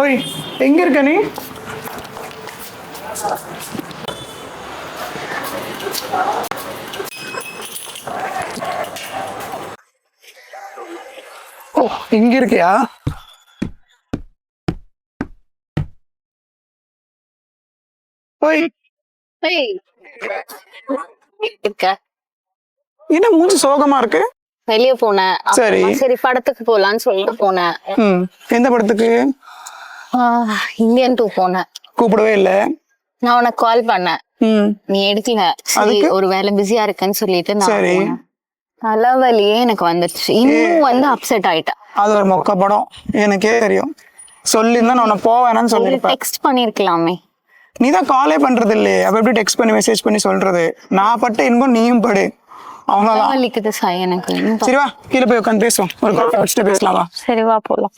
ஓய் எங்க இருக்க நீ? ஓ இங்க இருக்கியா? ஓய். இருக்க. என்ன மூஞ்சி சோகமா இருக்கு? வெளிய போனேன். சரி. சரி படத்துக்கு போலான்னு சொல்லிட்டு போனேன். எந்த படத்துக்கு? இந்தியன் டூ போனேன். கூப்பிடவே இல்லை? நான் உனக்கு கால் பண்ணேன். நீ எடுக்கல? ஒரு வேலை பிஸியா இருக்கேன்னு சொல்லிட்டு நான். தலைவலியே எனக்கு வந்துருச்சு. இன்னும் வந்து அப்செட் ஆயிட்டேன். அது ஒரு மொக்க படம். எனக்கே தெரியும். சொல்லியிருந்தா நான் உன்னை போவேனான்னு சொல்லியிருப்பேன். டெக்ஸ்ட் பண்ணிருக்கலாமே நீ தான் காலே பண்றது இல்லையே. அப்ப எப்படி டெக்ஸ்ட் பண்ணி மெசேஜ் பண்ணி சொல்றது? நான் பட்ட இன்பம் நீயும் படு. அவ்வளவுதான் தலைவலிக்குது சாய் எனக்கு சரி வா கீழே போய் உட்காந்து பேசுவோம். ஒரு காஃபி வச்சுட்டு பேசலாம்? சரி வா போலாம்.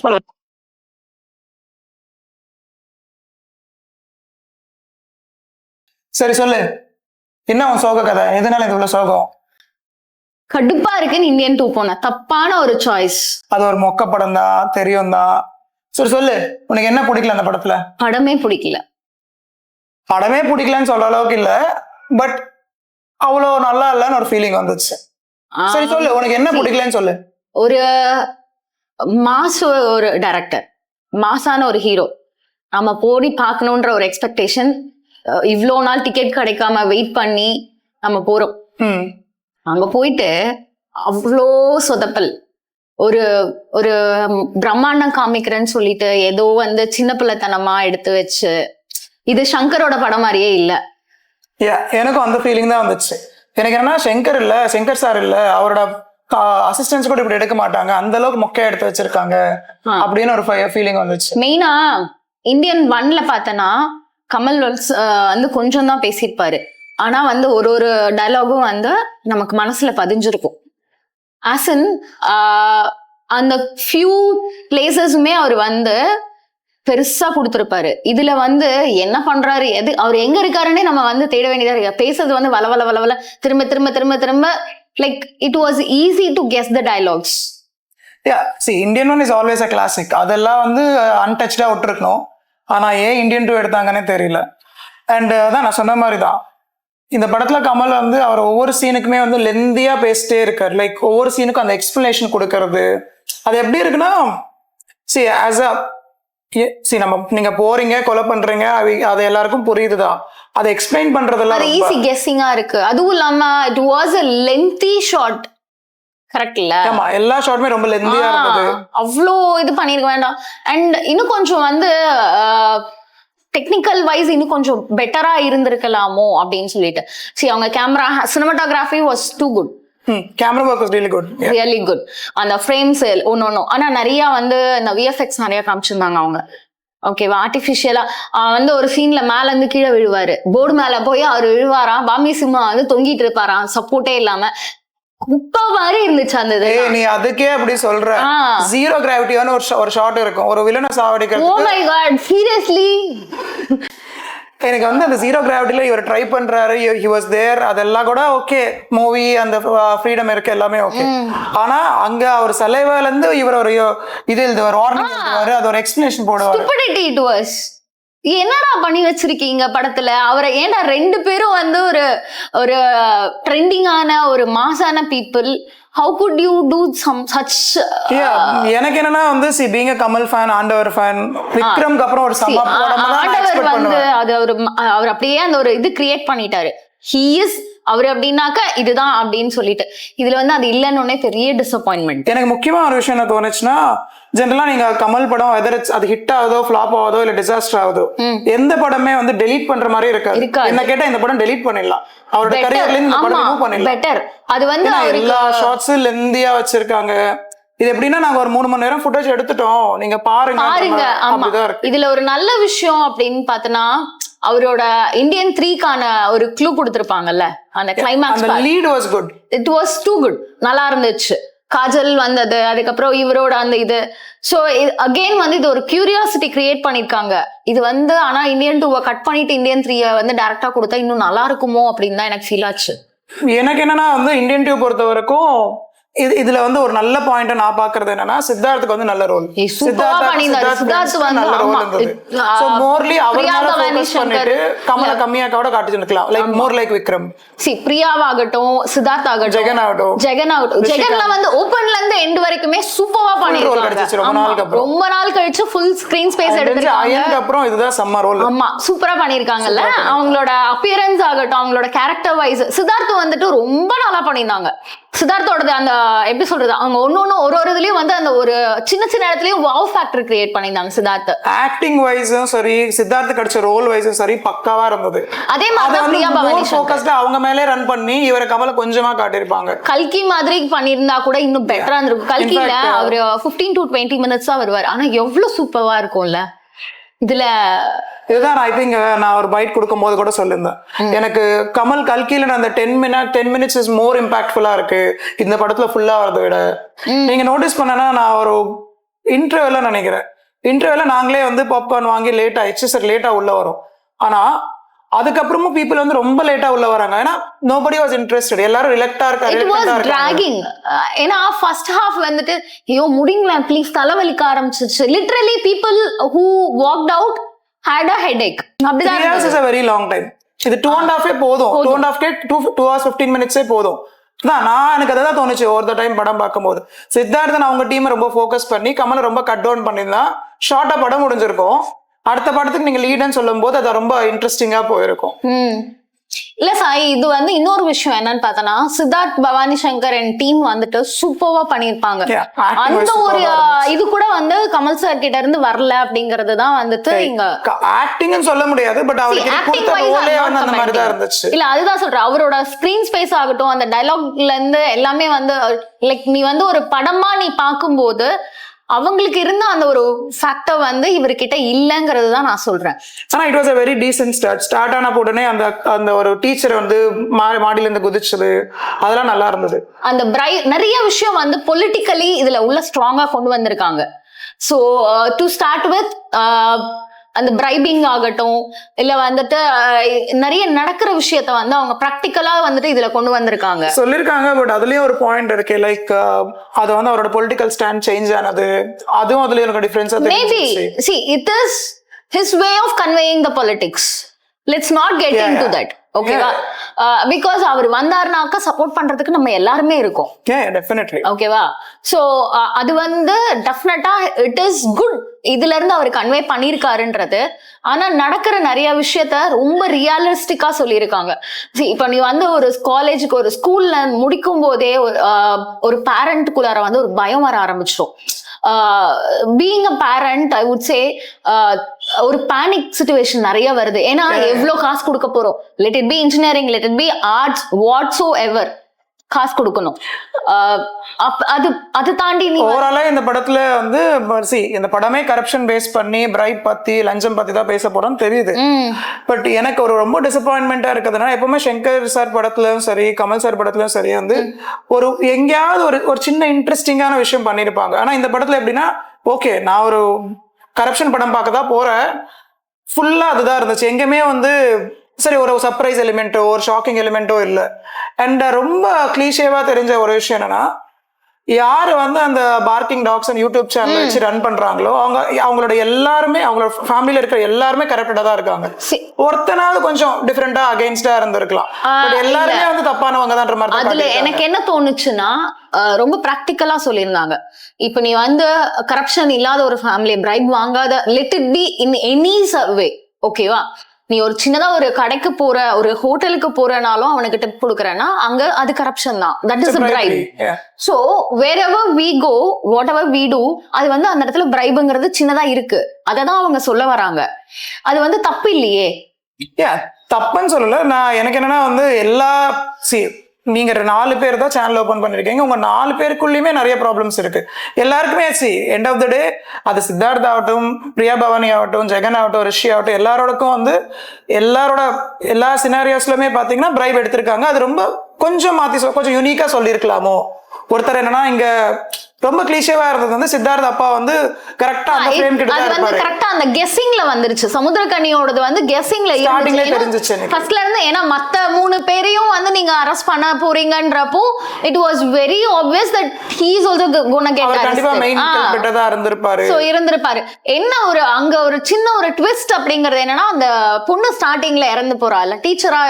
சரி சொல்லு. என்ன உன் சோக கதை? எதனால இது இவ்வளவு சோகம்? கடுப்பா இருக்குன்னு இந்தியன் டூ போனேன் தப்பான ஒரு சாய்ஸ் அது ஒரு மொக்க படம் தான் தெரியும் தான் சரி சொல்லு. உனக்கு என்ன பிடிக்கல அந்த படத்துல? படமே பிடிக்கல. படமே பிடிக்கலன்னு சொல்ற அளவுக்கு இல்ல. பட் அவ்வளோ நல்லா இல்லைன்னு ஒரு ஃபீலிங் வந்துச்சு. சரி சொல்லு. உனக்கு என்ன பிடிக்கலன்னு சொல்லு. ஒரு மாஸ் ஒரு டைரக்டர் மாசான ஒரு ஹீரோ நம்ம போடி பார்க்கணுன்ற ஒரு எக்ஸ்பெக்டேஷன் இவ்வளோ நாள் டிக்கெட் கிடைக்காம வெயிட் பண்ணி நம்ம போறோம். ம். அங்க போயிட்டு அவ்வளோ சொதப்பல். ஒரு ஒரு பிரம்மாண்டம் காமிக்கிறேன்னு சொல்லிட்டு ஏதோ வந்து சின்ன பிள்ளைத்தனமா எடுத்து வச்சு இது சங்கரோட படம் மாதிரியே இல்ல. எனக்கும் அந்த ஃபீலிங் தான் வந்துச்சு. எனக்கு என்னன்னா சங்கர் இல்ல சங்கர் சார் இல்ல அவரோட அசிஸ்டன்ஸ் கூட இப்படி எடுக்க மாட்டாங்க. அந்த அளவுக்கு மொக்கையா எடுத்து வச்சிருக்காங்க. அப்படின்னு ஒரு ஃபீலிங் வந்துச்சு. மெயினா இந்தியன் ஒன்ல பார்த்தனா கமல் வல்ஸ், வந்து கொஞ்சம் தான் பேசியிருப்பாரு. ஆனா வந்து ஒரு ஒரு டயலாகும் வந்து நமக்கு மனசுல பதிஞ்சிருக்கும். ஆஸ் இன் அந்த ஃபியூ பிளேசஸுமே அவர் வந்து பெருசா கொடுத்துருப்பாரு. இதுல வந்து என்ன பண்றாரு எது அவர் எங்க இருக்காருன்னே நம்ம வந்து தேட வேண்டியதா இருக்கு. பேசுறது வந்து வள வள வள திரும்ப திரும்ப திரும்ப திரும்ப like it was easy to guess the dialogues yeah see Indian one is always a classic அதெல்லாம் வந்து அன்டச்சா விட்டுருக்கணும். ஆனா ஏன் இந்தியன் டூ எடுத்தாங்கன்னே தெரியல. அண்ட் அதான் நான் சொன்ன மாதிரி தான் இந்த படத்துல கமல் வந்து அவர் ஒவ்வொரு சீனுக்குமே வந்து லெந்தியா பேசிட்டே இருக்காரு. லைக் ஒவ்வொரு சீனுக்கும் அந்த எக்ஸ்பிளனேஷன் கொடுக்கறது. அது எப்படி இருக்குன்னா சி ஆஸ் அ சி நம்ம நீங்க போறீங்க கொலை பண்றீங்க அது- எல்லாருக்கும் புரியுதுதான். அதை எக்ஸ்பிளைன் பண்றதெல்லாம் ஈஸி கெஸ்ஸிங்கா இருக்கு. அதுவும் இல்லாம it was a lengthy short correct இல்ல. ஆமா எல்லா ஷாட்டுமே ரொம்ப லெந்தியா இருந்தது. அவ்வளோ இது பண்ணிருக்க வேண்டாம். அண்ட் இன்னும் கொஞ்சம் வந்து டெக்னிக்கல் வைஸ் இன்னும் கொஞ்சம் பெட்டரா இருந்திருக்கலாமோ அப்படின்னு சொல்லிட்டு. சரி அவங்க camera cinematography was too good camera work really good really good அந்த ஃப்ரேம்ஸ் ஒன்று ஒன்று ஆனா நிறைய வந்து இந்த விஎஃப்எக்ஸ் நிறைய காமிச்சிருந்தாங்க அவங்க. ஓகேவா ஆர்டிஃபிஷியலா வந்து ஒரு சீன்ல மேல இருந்து கீழே விழுவாரு. போர்டு மேல போய் அவர் விழுவாராம். பாமி சிம்மா வந்து தொங்கிட்டு இருப்பாராம். சப்போர்ட்டே இல்லாம. குப்பை மாதிரி இருந்துச்சு அந்த இது ஏய் நீ அதுக்கே அப்படி சொல்ற. ஜீரோ கிராவிட்டியான ஒரு ஒரு ஷாட் இருக்கும். ஒரு வில்லனை ஓ சாவடிக்கிறது மை காட் சீரியஸ்லி எனக்கு வந்து அந்த ஜீரோ கிராவிட்டில இவர் ட்ரை பண்றாரு. ஹி வாஸ் தேர் அதெல்லாம் கூட ஓகே மூவி அந்த ஃப்ரீடம் இருக்கு. எல்லாமே ஓகே ஆனா அங்க அவர் சலைவால இருந்து இவர் ஒரு இது எழுதுவார் வார்னிங் எழுதுவாரு. அது ஒரு எக்ஸ்பிளனேஷன் போடுவாரு. என்னடா பண்ணி வச்சிருக்கீங்க படத்துல? அவரை ஏன்டா ரெண்டு பேரும் வந்து ஒரு ஒரு ட்ரெண்டிங்கான ஒரு மாசான people how good you do some such எனக்கு என்னன்னா வந்து see being Kamal fan Aandavar fan விக்ரம்க்கு அப்புறம் ஒரு சம ஆண்டவர் வந்து அது ஒரு அவர் அப்படியே அந்த ஒரு இது கிரியேட் பண்ணிட்டாரு. ஹீ இஸ் அவர் அப்படின்னாக்க இதுதான் அப்படின்னு சொல்லிட்டு. இதுல வந்து அது இல்லைன்னு பெரிய டிசப்பாயின்மெண்ட் எனக்கு முக்கியமா ஒரு விஷயம் என்ன தோணுச்சுன்னா ஜென்ரலா நீங்க கமல் படம் வெதர் அது ஹிட் ஆகுதோ ஃபிளாப் ஆகுதோ இல்ல டிசாஸ்டர் ஆகுதோ எந்த படமே வந்து டெலீட் பண்ற மாதிரி இருக்காது. என்ன கேட்டா இந்த படம் டெலீட் பண்ணிடலாம். அவரோட கரியர்ல இருந்து இந்த படம் ரிமூவ் பண்ணிடலாம். பெட்டர் அது வந்து எல்லா ஷார்ட்ஸும் லெந்தியா வச்சிருக்காங்க. இது எப்படின்னா நாங்க ஒரு மூணு மணி நேரம் ஃபுட்டேஜ் எடுத்துட்டோம். நீங்க பாருங்க பாருங்க ஆமா. இதுல ஒரு நல்ல விஷயம் அப்படின்னு பார்த்தனா அவரோட இந்தியன் த்ரீக்கான ஒரு க்ளூ கொடுத்திருப்பாங்கல்ல? அந்த climax lead was good it was too good நல்லா இருந்துச்சு. காஜல் வந்தது அதுக்கப்புறம் இவரோட அந்த இது. ஸோ அகெயின் வந்து இது ஒரு கியூரியாசிட்டி கிரியேட் பண்ணிருக்காங்க. இது வந்து ஆனா இந்தியன் டூவை கட் பண்ணிட்டு இந்தியன் த்ரீயை வந்து டேரக்டா கொடுத்தா இன்னும் நல்லா இருக்குமோ அப்படின்னு தான் எனக்கு ஃபீல் ஆச்சு. எனக்கு என்னன்னா வந்து இந்தியன் டியூப் பொறுத்த வரைக்கும் இது இதுல வந்து ஒரு நல்ல பாயிண்ட் நான் பாக்குறது என்னன்னா சித்தார்த்துக்கு வந்து நல்ல ரோல் நல்ல ரோல். இருந்தது. சோ மோர்லி அவர் பிரியா மேல பவானி ஃபோக்கஸ் பண்ணிட்டு கமல கம்மியாக்காவோட காட்டிச்சிருக்கலாம் like more like Vikram. See பிரியாவாகட்டும் Siddharth ஆகட்டும் ஜெகன் ஆகட்டும் ஜெகன் ஆகட்டும் ஜெகன்ல வந்து ஓபன்ல இருந்து எண்ட் வரைக்குமே சூப்பரா பண்ணிருக்காங்க கிடைச்சிச்சு ரொம்ப. நாளுக்கு அப்புறம். ரொம்ப நாள் கழிச்சு ஃபுல் ஸ்கிரீன் ஸ்பேஸ் தெரிஞ்சு எடுத்திருக்காங்க. அயனுக்கு அப்புறம் இதுதான் செம்ம ரோல் ஆமா சூப்பரா பண்ணிருக்காங்கல்ல அவங்களோட அப்பியரன்ஸ் ஆகட்டும் அவங்களோட கேரக்டர் வைஸ் சித்தார்த் வந்துட்டு ரொம்ப நல்லா பண்ணியிருந்தாங்க. சித்தார்த்தோடது அந்த எப்படி சொல்றது? அவங்க ஒண்ணு ஒண்ணு ஒரு ஒரு இதுலயும் வந்து அந்த ஒரு சின்ன சின்ன இடத்துலயும் வாவ் ஃபேக்டர் கிரியேட் பண்ணியிருந்தாங்க சித்தார்த் ஆக்டிங் வைஸும் சரி சித்தார்த்து கிடைச்ச ரோல் வைஸும் சரி பக்காவா இருந்தது. அதே மாதிரி அவங்க மேலே ரன் பண்ணி இவரை கமல கொஞ்சமா காட்டியிருப்பாங்க. கல்கி மாதிரி பண்ணியிருந்தா கூட இன்னும் பெட்டரா இருந்திருக்கும். Uh, அவரு 15 டு டுவெண்ட்டி மினிட்ஸ் வருவார். ஆனா எவ்வளவு சூப்பரா இருக்கும்ல? இதுல இதுதான் ஐ திங்க் நான் ஒரு பைட் கொடுக்கும்போது கூட சொல்லியிருந்தேன் எனக்கு கமல் கல்கில அந்த ten minute ten minutes is more இம்பாக்ட்ஃபுல்லா இருக்கு. இந்த படத்துல ஃபுல்லா வரதை விட. நீங்க நோட்டீஸ் பண்ணனா நான் ஒரு இன்டர்வியூல நினைக்கிறேன். இன்டர்வியூல நாங்களே வந்து பாப்கார்ன் வாங்கி லேட் ஆயிடுச்சு. சரி லேட்டா உள்ள வரும். ஆனா அதுக்கப்புறமும் பீப்புள் வந்து ரொம்ப லேட்டா உள்ள வராங்க. ஏன்னா நோபடி வாஸ் இன்ட்ரெஸ்டட் எல்லாரும் ரிலக்டா இட் வாஸ் இருக்காங்க. டிராகிங் ஏன்னா ஃபர்ஸ்ட் ஹாஃப் வந்துட்டு ஐயோ முடிங்களா ப்ளீஸ் தலைவலிக்க ஆரம்பிச்சிச்சு literally people who walked out had a head அப்படிதான். Is a very long time இது டூ அண்ட் ஹாஃபே போதும். டூ அண்ட் ஹாஃப் கே டூ டூ ஹவர்ஸ் ஃபிஃப்டீன் மினிட்ஸே போதும். தான் நான் எனக்கு அதான் தோணுச்சு ஒரு டைம் படம் பார்க்கும்போது. சித்தார்த்தன் அவங்க டீமை ரொம்ப ஃபோக்கஸ் பண்ணி கமலை ரொம்ப கட் டவுன் பண்ணியிருந்தா ஷார்ட்டா படம் முடிஞ்சிருக்கும். அடுத்த படத்துக்கு நீங்க லீடுன்னு சொல்லும் போது அது ரொம்ப இன்ட்ரெஸ்டிங்கா போயிருக்கும். இல்ல சாய் இது வந்து இன்னொரு விஷயம் என்னன்னு பார்த்தனா சித்தார்த் பவானி சங்கர் அண்ட் டீம் வந்துட்டு சூப்பர்வா பண்ணிருப்பாங்க அந்த ஒரு இது கூட வந்து கமல் சார் கிட்ட இருந்து வரல அப்படிங்கறது தான் வந்துட்டு இங்க ஆக்டிங்னு சொல்ல முடியாது பட் அவருக்கு இல்ல அதுதான் சொல்றேன். அவரோட ஸ்கிரீன் ஸ்பேஸ் ஆகட்டும் அந்த டைலாக்ல இருந்து எல்லாமே வந்து லைக் நீ வந்து ஒரு படமா நீ பார்க்கும்போது அவங்களுக்கு இருந்த அந்த ஒரு ஃபேக்டர் வந்து இவர்கிட்ட இல்லைங்கிறது தான் நான் சொல்றேன். ஆனா it was a very decent start start ஆன உடனே அந்த அந்த ஒரு டீச்சர் வந்து மாடியில இருந்து குதிச்சது. அதெல்லாம் நல்லா இருந்தது. அந்த பிரை நிறைய விஷயம் வந்து பொலிட்டிக்கலி இதுல உள்ள ஸ்ட்ராங்கா கொண்டு வந்திருக்காங்க. ஸோ டு ஸ்டார்ட் வித் அந்த பிரைபிங் ஆகட்டும் இல்ல வந்துட்டு நிறைய நடக்கிற விஷயத்த வந்து அவங்க ப்ராக்டிக்கலா வந்துட்டு இதுல கொண்டு வந்திருக்காங்க. சொல்லிருக்காங்க பட் அதுலயும் ஒரு பாயிண்ட் இருக்கு லைக் அது வந்து அவரோட பொலிட்டிக்கல் ஸ்டாண்ட் சேஞ்ச் ஆனது அதுவும் அதுல எனக்கு டிஃபரன்ஸா maybe see it is his way of conveying the politics let's not get into. That ஓகேவா பிகாஸ் அவர் வந்தாருனாக்கா சப்போர்ட் பண்றதுக்கு நம்ம எல்லாருமே இருக்கோம். டெஃபினெட்லி ஓகேவா சோ அது வந்து டெஃபினட்டா இட் இஸ் குட் இதுல இருந்து அவர் கன்வே பண்ணிருக்காருன்றது ஆனா நடக்கிற நிறைய விஷயத்த ரொம்ப ரியலிஸ்டிக்கா சொல்லியிருக்காங்க. இப்ப நீ வந்து ஒரு காலேஜுக்கு ஒரு ஸ்கூல்ல முடிக்கும் போதே ஒரு, பேரண்ட்டுக்குள்ளார வந்து ஒரு பயம் வர ஆரம்பிச்சிடும் being a parent I would say ஒரு பேனிக் சுச்சுவேஷன் நிறைய வருது. ஏன்னா எவ்வளவு காசு கொடுக்க போறோம்? Let it be engineering let it be arts whatsoever காசு கொடுக்கணும். அது அது தாண்டி ஓவராலா இந்த படத்துல வந்து சி இந்த படமே கரப்ஷன் பேஸ் பண்ணி பிரைப் பத்தி லஞ்சம் பத்தி தான் பேச போறோம்னு தெரியுது. பட் எனக்கு ஒரு ரொம்ப டிசப்பாயின்மெண்டா இருக்குதுன்னா எப்பவுமே சங்கர் சார் படத்துலயும் சரி கமல் சார் படத்துலயும் சரி வந்து ஒரு எங்கேயாவது ஒரு ஒரு சின்ன இன்ட்ரெஸ்டிங்கான விஷயம் பண்ணியிருப்பாங்க ஆனா இந்த படத்துல எப்படின்னா ஓகே நான் ஒரு கரப்ஷன் படம் பார்க்க தான் போறேன். ஃபுல்லா அதுதான் இருந்துச்சு. எங்கேயுமே வந்து சரி ஒரு சர்ப்ரைஸ் எலிமெண்ட்டோ ஒரு ஷாக்கிங் எலிமெண்ட்டோ இல்லை. அண்ட் ரொம்ப கிளீஷேவா தெரிஞ்ச ஒரு விஷயம் என்னன்னா யார் வந்து அந்த parking dogs and YouTube channel வச்சு ரன் பண்றாங்களோ அவங்க அவங்களோட எல்லாருமே அவங்களோட ஃபேமிலியில இருக்கிற எல்லாருமே கரெக்டா தான் இருக்காங்க. ஒருத்தனாவது கொஞ்சம் டிஃப்ரெண்டா அகைன்ஸ்டா இருந்திருக்கலாம். பட் எல்லாருமே வந்து தப்பானவங்க தான்ற மாதிரி அதுல. எனக்கு என்ன தோணுச்சுன்னா ரொம்ப ப்ராக்டிக்கலா சொல்லியிருந்தாங்க. இப்ப நீ வந்து கரப்ஷன் இல்லாத ஒரு ஃபேமிலி பிரைப் வாங்காத let it be in any way? ஓகேவா நீ ஒரு சின்னதா ஒரு கடைக்கு போற ஒரு ஹோட்டலுக்கு போறனாலும் அவனுக்கு டிப் கொடுக்குறேன்னா அங்க அது கரப்ஷன் தான். That is bribe. So wherever we go whatever we do அது வந்து அந்த இடத்துல பிரைபுங்கிறது சின்னதா இருக்கு. அதை தான் அவங்க சொல்ல வராங்க. அது வந்து தப்பு இல்லையே. தப்புன்னு சொல்லல. நான் எனக்கு என்னன்னா வந்து எல்லா நீங்கள் நீங்க நாலு பேர் தான் சேனல் ஓபன் பண்ணிருக்கீங்க. உங்க நாலு பேருக்குள்ளயுமே நிறைய ப்ராப்ளம்ஸ் இருக்கு. எல்லாருக்குமே see end of the day அது சித்தார்த் ஆகட்டும் பிரியா பவானி ஆகட்டும் ஜெகன் ஆகட்டும் ரிஷி ஆகட்டும் எல்லாரோடக்கும் வந்து எல்லாரோட எல்லா சினாரியோஸ்லயுமே பாத்தீங்கன்னா பிரைப் எடுத்திருக்காங்க. அது ரொம்ப கொஞ்சம் மாத்தி கொஞ்சம் யூனிக்கா சொல்லியிருக்கலாமோ ஒருத்தர் என்னன்னா இங்க ரொம்ப கிளீஷேவா இருந்தது வந்து சித்தார்த் அப்பா வந்து கரெக்டா அந்த ஃப்ரேம் கிட்ட அது வந்து கரெக்டா அந்த கெஸ்ஸிங்ல வந்துருச்சு. சமுத்திரக்கனியோடது வந்து கெஸ்ஸிங்ல Startingலயே தெரிஞ்சுச்சு. ஃபர்ஸ்ட்ல இருந்து ஏன்னா மத்த மூணு பேரையும் வந்து நீங்க அரெஸ்ட் பண்ண போறீங்கன்றப்போ it was very obvious that he is also gonna அவர் கண்டிப்பா மெயின் கெட் கிட்ட தான் இருந்திருப்பாரு. சோ இருந்திருப்பாரு. என்ன ஒரு அங்க ஒரு சின்ன ஒரு ட்விஸ்ட் அப்படிங்கறது என்னன்னா அந்த பொண்ணு ஸ்டார்டிங்ல இறந்து போறாள் டீச்சரா.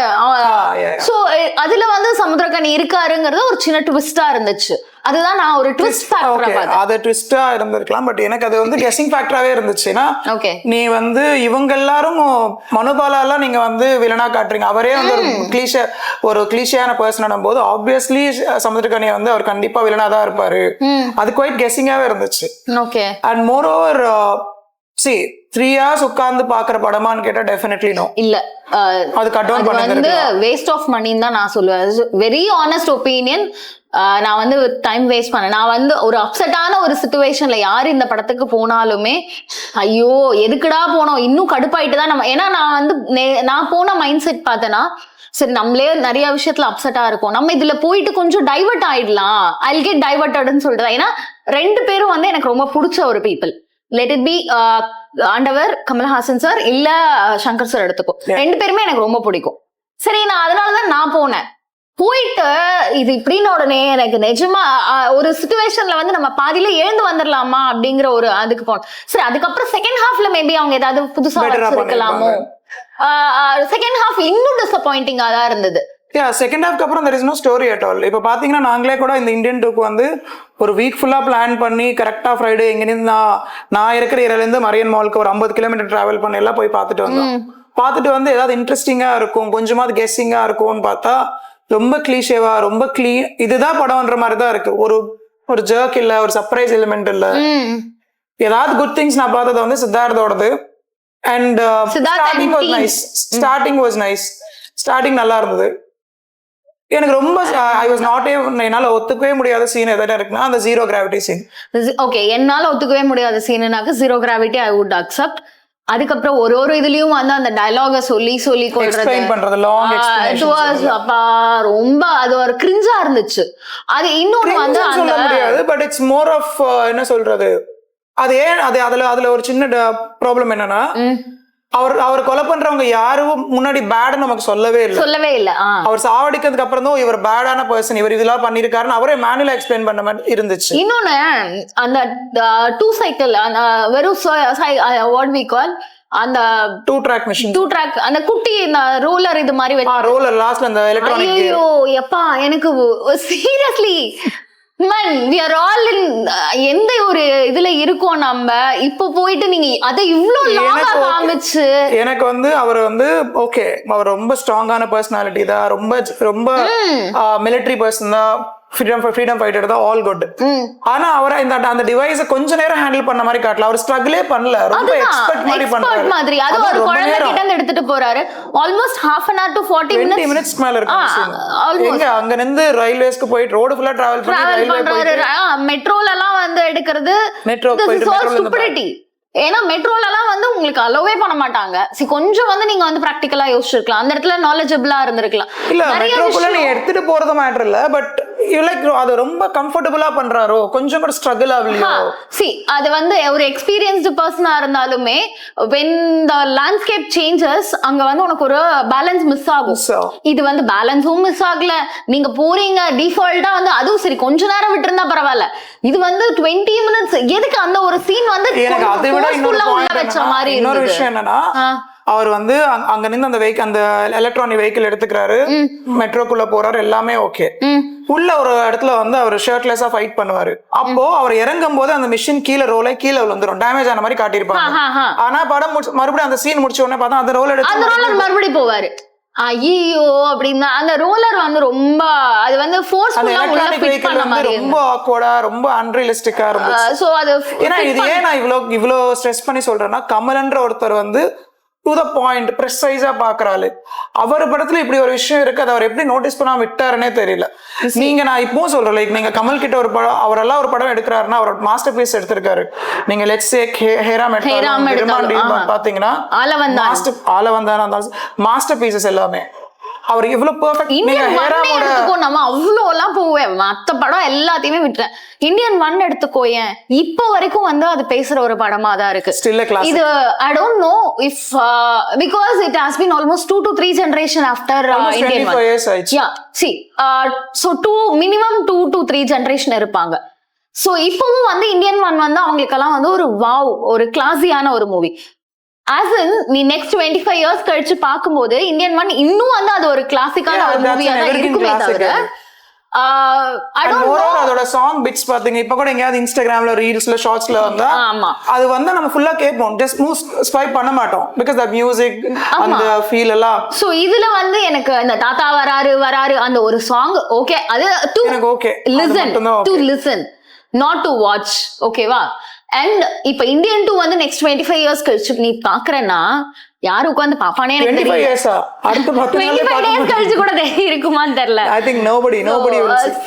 சோ அதுல வந்து சமுத்திரக்கனி இருக்காருங்கிறது ஒரு சின்ன ட்விஸ்டா இருந்துச்சு. அதுதான் நான் ஒரு ட்விஸ்ட் ஃபேக்டரா அது ட்விஸ்டா இருந்திருக்கலாம் பட் எனக்கு அது வந்து கெஸிங் ஃபேக்டராவே இருந்துச்சு ஏன்னா ஓகே நீ வந்து இவங்க எல்லாரும் மனுபாலாலாம் நீங்க வந்து வில்லனா காட்டுறீங்க. அவரே வந்து ஒரு கிளீஷ ஒரு கிளீஷியான பர்சன் போது ஆப்வியஸ்லி சமுத்திரக்கனியை வந்து அவர் கண்டிப்பா வில்லனா தான் இருப்பாரு. அது குவைட் கெஸிங்காவே இருந்துச்சு. Okay and moreover see three hours உட்கார்ந்து பாக்குற படமான்னு கேட்டா டெஃபினெட்லி நோ இல்ல அது கட் டவுன் வந்து வேஸ்ட் ஆஃப் மணின்னு தான் நான் சொல்லுவேன். வெரி ஆனஸ்ட் ஒப்பீனியன் நான் வந்து டைம் வேஸ்ட் பண்ணேன் நான் வந்து ஒரு அப்செட்டான ஒரு சுச்சுவேஷன்ல யார் இந்த படத்துக்கு போனாலுமே ஐயோ எதுக்குடா போனோம்? இன்னும் கடுப்பாயிட்டு தான் நம்ம ஏன்னா நான் வந்து நான் போன மைண்ட் செட் பார்த்தேன்னா சரி நம்மளே நிறைய விஷயத்துல அப்செட்டா இருக்கும். நம்ம இதுல போயிட்டு கொஞ்சம் டைவர்ட் ஆயிடலாம். ஐ கெட் டைவர்ட்டட்னு சொல்லிட்டு ஏன்னா ரெண்டு பேரும் வந்து எனக்கு ரொம்ப பிடிச்ச ஒரு பீப்புள் லெட் இட் பி ஆண்டவர் கமல்ஹாசன் சார் இல்ல சங்கர் சார் எடுத்துக்கோ. ரெண்டு பேருமே எனக்கு ரொம்ப பிடிக்கும். சரி நான் அதனாலதான் நான் போனேன். போயிட்டு இது இப்படின்னு உடனே எனக்கு நிஜமா ஒரு சுச்சுவேஷன்ல வந்து நம்ம பாதியில எழுந்து வந்துடலாமா அப்படிங்கிற ஒரு அதுக்கு போனோம். சரி அதுக்கப்புறம் செகண்ட் ஹாஃப்ல மேபி அவங்க ஏதாவது புதுசா வச்சிருக்கலாமோ? செகண்ட் ஹாஃப் இன்னும் டிசப்பாயிண்டிங்கா தான் இருந்தது. யா செகண்ட் ஹாஃப்க்கு அப்புறம் there is no story at all. இப்போ பார்த்தீங்கன்னா நாங்களே கூட இந்த இந்தியன் டூக்கு வந்து ஒரு வீக் ஃபுல்லாக பிளான் பண்ணி கரெக்டாக ஃப்ரைடே இங்கேருந்து நான் நான் இருக்கிற ஏரியாலேருந்து மரியன் மாலுக்கு ஒரு ஐம்பது கிலோமீட்டர் ட்ராவல் பண்ணி எல்லாம் போய் பார்த்துட்டு வந்தோம். பார்த்துட்டு வந்து ஏதாவது இன்ட்ரெஸ்டிங்காக இருக்கும் கொஞ்சமாவது கெஸ்ஸிங்காக இருக்கும்னு பார்த்தா ரொம்ப கிளீஷேவா ரொம்ப க்ளீன் இதுதான் படம்ன்ற மாதிரி தான் இருக்கு. ஒரு ஒரு ஜர்க் இல்லை ஒரு சர்ப்ரைஸ் எலிமெண்ட் இல்லை. ஏதாவது குட் திங்ஸ் நான் பார்த்தது வந்து சித்தார்த்தோடது. And starting was. Nice starting was nice starting நல்லா இருந்தது. எனக்கு ரொம்ப ஐ வாஸ் நாட் என்னால ஒத்துக்கவே முடியாத சீன் எதாவது இருக்குன்னா அந்த ஜீரோ கிராவிட்டி சீன் ஓகே என்னால ஒத்துக்கவே முடியாத சீனுனாக்க zero gravity I would accept அதுக்கப்புறம் ஒரு ஒரு இதுலயும் வந்து அந்த டயலாக சொல்லி சொல்லி பண்றது அப்பா ரொம்ப அது ஒரு கிரிஞ்சா இருந்துச்சு. அது இன்னொன்னு வந்து சொல்ல முடியாது பட் இட்ஸ் மோர் ஆஃப் என்ன சொல்றது? அது ஏன் அது அதுல அதுல ஒரு சின்ன ப்ராப்ளம் என்னன்னா அவர் அவர் கொலை பண்றவங்க யாரும் முன்னாடி பேட் நமக்கு சொல்லவே இல்லை. சொல்லவே இல்ல அவர் சாவடிக்கிறதுக்கு அப்புறம் தான் இவர் பேடான பர்சன் இவர் இதெல்லாம் பண்ணிருக்காருன்னு அவரே மேனுவலா எக்ஸ்பிளைன் பண்ண மாதிரி இருந்துச்சு. இன்னொன்னு அந்த டூ சைக்கிள் அந்த வெறும் வாட் வி கால் அந்த two track machine two track அந்த குட்டி இந்த ரோலர் இது மாதிரி வச்சு ரோலர் லாஸ்ட்ல அந்த எலக்ட்ரானிக் ஐயோ எப்பா எனக்கு seriously man we are all in எந்த ஒரு இதுல இருக்கோம் நம்ம? இப்போ போயிட்டு நீங்க அதை இவ்ளோ லாங்கா. காமிச்சு எனக்கு வந்து அவர் வந்து ஓகே அவர் ரொம்ப ஸ்ட்ராங்கான பர்சனாலிட்டி தான். ரொம்ப ரொம்ப மிலிட்டரி பர்சன் தான். ஃப்ரீடம் ஃப்ரீடம் ஃபைட்டர் தான் ஆல் குட். ஆனா அவர் இந்த அந்த டிவைஸை கொஞ்ச நேரம் ஹேண்டில் பண்ண மாதிரி காட்டல. அவர் ஸ்ட்ரகிளே பண்ணல. ரொம்ப எக்ஸ்பெக்ட் மாதிரி எக்ஸ்பர்ட் பண்றாரு. மாதிரி. அது ஒரு குழந்தை. கிட்ட எடுத்துட்டு போறாரு. Almost half an hour to forty 20 minutes மேல almost. எங்க? அங்க இருந்து ரயில்வேஸ்க்கு போயிட்டு ரோடு ஃபுல்லா டிராவல் பண்ணி ரயில்வே பண்றாரு. மெட்ரோல எல்லாம் வந்து எடுக்கிறது இருந்து ஸ்டூபிடிட்டி ஏன்னா மெட்ரோல எல்லாம் வந்து உங்களுக்கு அலோவே பண்ண மாட்டாங்க. சி கொஞ்சம் வந்து நீங்க வந்து பிராக்டிக்கலா யோசிச்சிருக்கலாம். அந்த இடத்துல நாலேஜபிளா இருந்திருக்கலாம். இல்ல மெட்ரோக்குள்ள நீ எடுத்துட்டு போறது மேட்டர் இல்ல பட் லைக் அது ரொம்ப கம்ஃபர்டபுளா பண்றாரோ? கொஞ்சம் கூட ஸ்ட்ரகிள் ஆகலையோ சி அது வந்து ஒரு எக்ஸ்பீரியன்ஸ்டு பர்சனா இருந்தாலுமே வென் த லேண்ட்ஸ்கேப் சேஞ்சஸ் அங்க வந்து உனக்கு ஒரு பேலன்ஸ் மிஸ் ஆகும். இது வந்து பேலன்ஸும் மிஸ் ஆகல. நீங்க போறீங்க டிஃபால்ட்டா வந்து அதுவும் சரி கொஞ்ச நேரம் விட்டுருந்தா பரவாயில்ல. இது வந்து டுவெண்ட்டி மினிட்ஸ் எதுக்கு அந்த ஒரு சீன் வந்து எனக்கு அதை விட இன்னொரு விஷயம் என்னன்னா. அவர் வந்து அங்க- நின்று அந்த வெஹிக்கிள் அந்த எலக்ட்ரானிக் வெஹிக்கிள் எடுத்துக்கிறாரு. மெட்ரோக்குள்ள போறாரு எல்லாமே ஓகே. உள்ள ஒரு இடத்துல வந்து அவர் ஷர்ட்லெஸ்ஸா ஃபைட் பண்ணுவாரு. அப்போ அவர் இறங்கும் போது அந்த மிஷின் கீழே ரோல கீழே விழுந்துரும். டேமேஜ் ஆன மாதிரி காட்டியிருப்பாங்க. ஆனா படம் மறுபடியும் அந்த சீன் முடிச்ச உடனே பார்த்தா அந்த ரோல் எடுத்து ரோலர் மறுபடி போவாரு. ஐயோ அப்படின்னா அந்த ரோலர் வந்து ரொம்ப அது வந்து உள்ள ஃபிட் பண்ண வந்து மாதிரி ரொம்ப ஆக்வர்டா ரொம்ப அன்ரியலிஸ்டிக்கா இருந்துச்சு. சோ அது ஏன்னா இது ஏன் நான் இவ்வளோ இவ்வளோ ஸ்ட்ரெஸ் பண்ணி சொல்றேன்னா கமலன்ற ஒருத்தர் வந்து டு த பாயிண்ட் ப்ரெசைஸா பாக்குறாரு அவர் படத்துல இப்படி ஒரு விஷயம் இருக்கு அதை அவர் எப்படி நோட்டீஸ் பண்ணாம விட்டாருன்னே தெரியல நீங்க நான் இப்பவும் சொல்றேன் லைக் நீங்க கமல் கிட்ட ஒரு படம் அவரெல்லாம் ஒரு படம் எடுக்கிறாருன்னா அவர் மாஸ்டர் பீஸ் எடுத்திருக்காரு நீங்க லெட்ஸ் சே ஹேராம். பாத்தீங்கன்னா. மாஸ்டர் ஆள வந்தானா மாஸ்டர் பீசஸ் எல்லாமே அவர் இவ்வளவு பெர்ஃபெக்ட் இந்தியன் ஹேராமோட எடுத்துக்கோ நம்ம அவ்வளோ எல்லாம் போவேன். மத்த படம் எல்லாத்தையுமே விட்டுறேன். இந்தியன் ஒன் எடுத்துக்கோ ஏன்? இப்போ வரைக்கும் வந்து அது பேசுற ஒரு படமா தான் இருக்கு. ஸ்டில் இது I don't know if because it has been almost two to three generation after Indian ஆயிடுச்சு. Yeah see so two minimum two to three generation இருப்பாங்க. ஸோ இப்பவும் வந்து இந்தியன் ஒன் வந்து அவங்களுக்கெல்லாம் வந்து ஒரு வாவ் ஒரு கிளாஸியான ஒரு மூவி ஆஸ் இன் நீ நெக்ஸ்ட் டுவெண்ட்டி ஃபைவ் இயர்ஸ் கழிச்சு பார்க்கும்போது இந்தியன் ஒன் இன்னும் வந்து அது ஒரு கிளாசிக்கான ஒரு மூவியா தான் இருக்குமே தவிர moreover, அதோட சாங் பிட்ஸ் பாத்தீங்க இப்ப கூட எங்கேயாவது இன்ஸ்டாகிராம்ல ரீல்ஸ்ல ஷார்ட்ஸ்ல வந்தா ஆமா. அது வந்து நம்ம ஃபுல்லா கேட்போம். ஜஸ்ட் மூவ் ஸ்வைப் பண்ண மாட்டோம். பிகாஸ் த மியூசிக் அந்த ஃபீல் எல்லாம் சோ இதுல வந்து எனக்கு இந்த தாத்தா வராரு வராரு அந்த ஒரு சாங் ஓகே அது டு எனக்கு okay listen to listen not to watch ஓகேவா அண்ட் இப்ப இந்தியன் டூ வந்து நெக்ஸ்ட் டுவெண்ட்டி ஃபைவ் இயர்ஸ் கழிச்சு நீ பாக்குறேன்னா யாரு உட்காந்து பாப்பானே எனக்கு தெரியல. கழிச்சு கூட இருக்குமான்னு தெரியல. I think nobody nobody